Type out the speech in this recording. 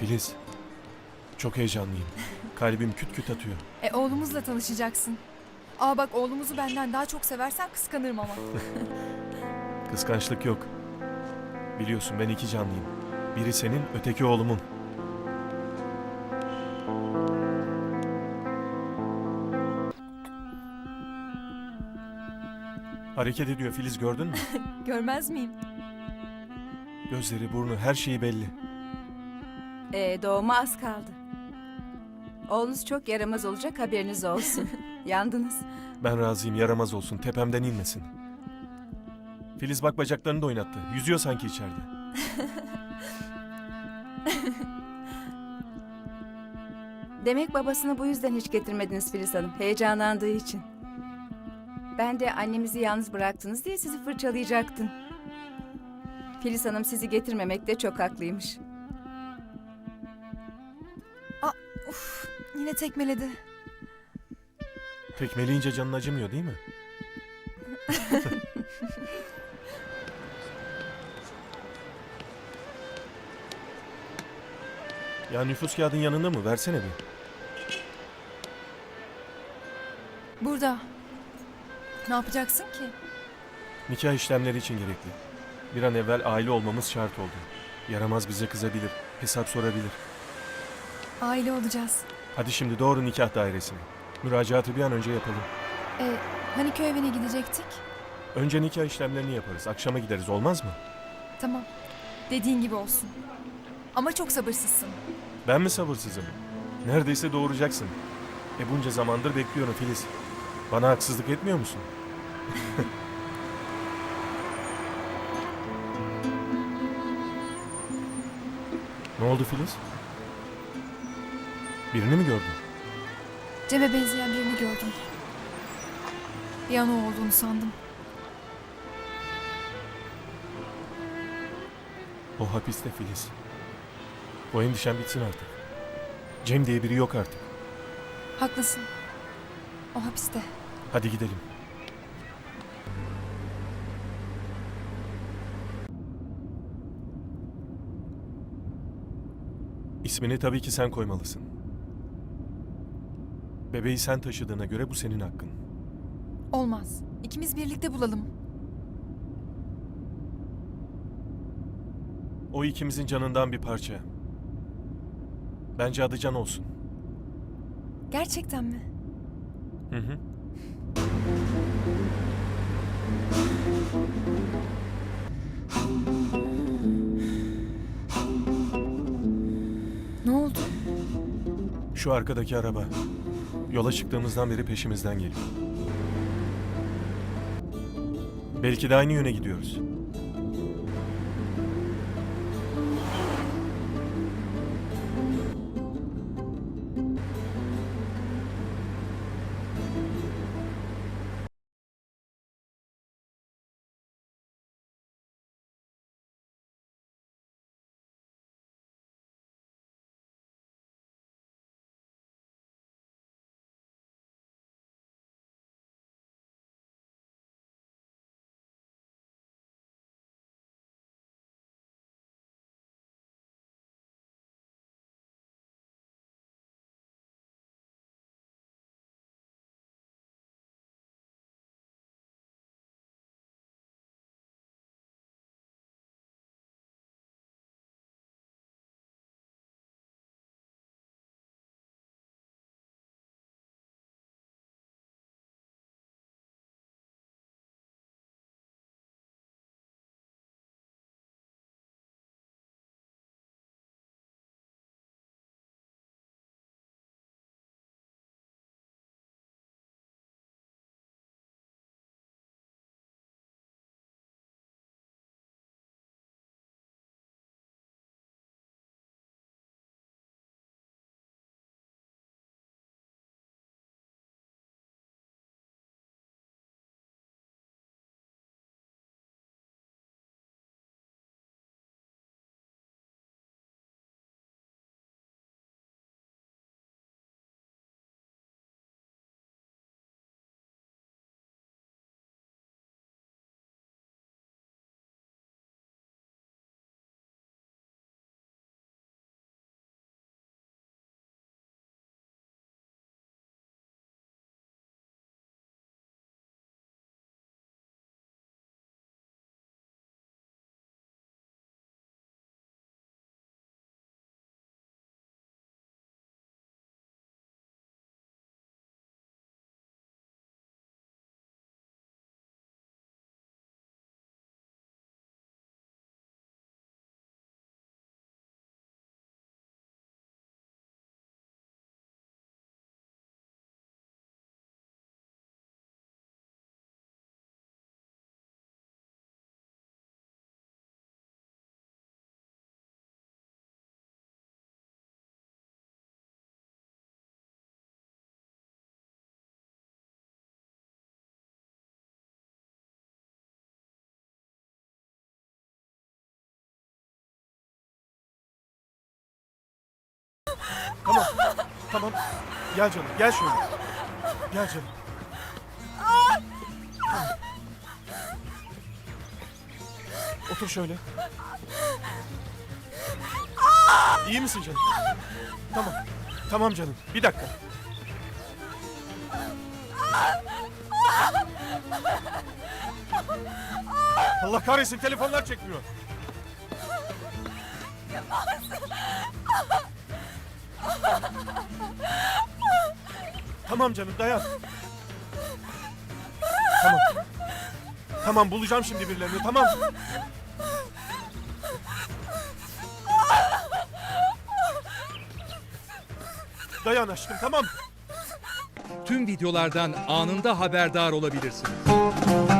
Filiz. Çok heyecanlıyım. Kalbim küt küt atıyor. E oğlumuzla tanışacaksın. Aa bak oğlumuzu benden daha çok seversen kıskanırım ama. Kıskançlık yok. Biliyorsun ben iki canlıyım. Biri senin, öteki oğlumun. Hareket ediyor Filiz gördün mü? Görmez miyim? Gözleri, burnu, her şeyi belli. Ee, doğuma az kaldı. Oğlunuz çok yaramaz olacak haberiniz olsun. Yandınız. Ben razıyım yaramaz olsun, tepemden inmesin. Filiz bak bacaklarını da oynattı. Yüzüyor sanki içeride. Demek babasını bu yüzden hiç getirmediniz Filiz Hanım. Heyecanlandığı için. Ben de annemizi yalnız bıraktınız diye sizi fırçalayacaktım. Filiz Hanım sizi getirmemekte çok haklıymış. Uf, yine tekmeledi. Tekmeleyince canın acımıyor değil mi? ya nüfus kağıdın yanında mı? Versene bir. Burada. Ne yapacaksın ki? Nikah işlemleri için gerekli. Bir an evvel aile olmamız şart oldu. Yaramaz bize kızabilir, hesap sorabilir. Aile olacağız. Hadi şimdi doğru nikah dairesine. Müracaatı bir an önce yapalım. E, hani köy evine gidecektik? Önce nikah işlemlerini yaparız. Akşama gideriz olmaz mı? Tamam. Dediğin gibi olsun. Ama çok sabırsızsın. Ben mi sabırsızım? Neredeyse doğuracaksın. E bunca zamandır bekliyorum Filiz. Bana haksızlık etmiyor musun? ne oldu Filiz? Birini mi gördün? Cem'e benzeyen birini gördüm. Bir an o olduğunu sandım. O hapiste Filiz. Bu endişen bitsin artık. Cem diye biri yok artık. Haklısın. O hapiste. Hadi gidelim. İsmini tabii ki sen koymalısın. Bebeği sen taşıdığına göre bu senin hakkın. Olmaz. İkimiz birlikte bulalım. O ikimizin canından bir parça. Bence adı Can olsun. Gerçekten mi? Hı hı. Ne oldu? Şu arkadaki araba. Yola çıktığımızdan beri peşimizden geliyor. Belki de aynı yöne gidiyoruz. Tamam. Gel canım gel şöyle. Gel canım. Otur şöyle. İyi misin canım? Tamam. Tamam canım. Bir dakika. Allah kahretsin telefonlar çekmiyor. Tamam canım dayan. Tamam. Tamam bulacağım şimdi birilerini tamam. Dayan aşkım tamam. tüm videolardan anında haberdar olabilirsiniz.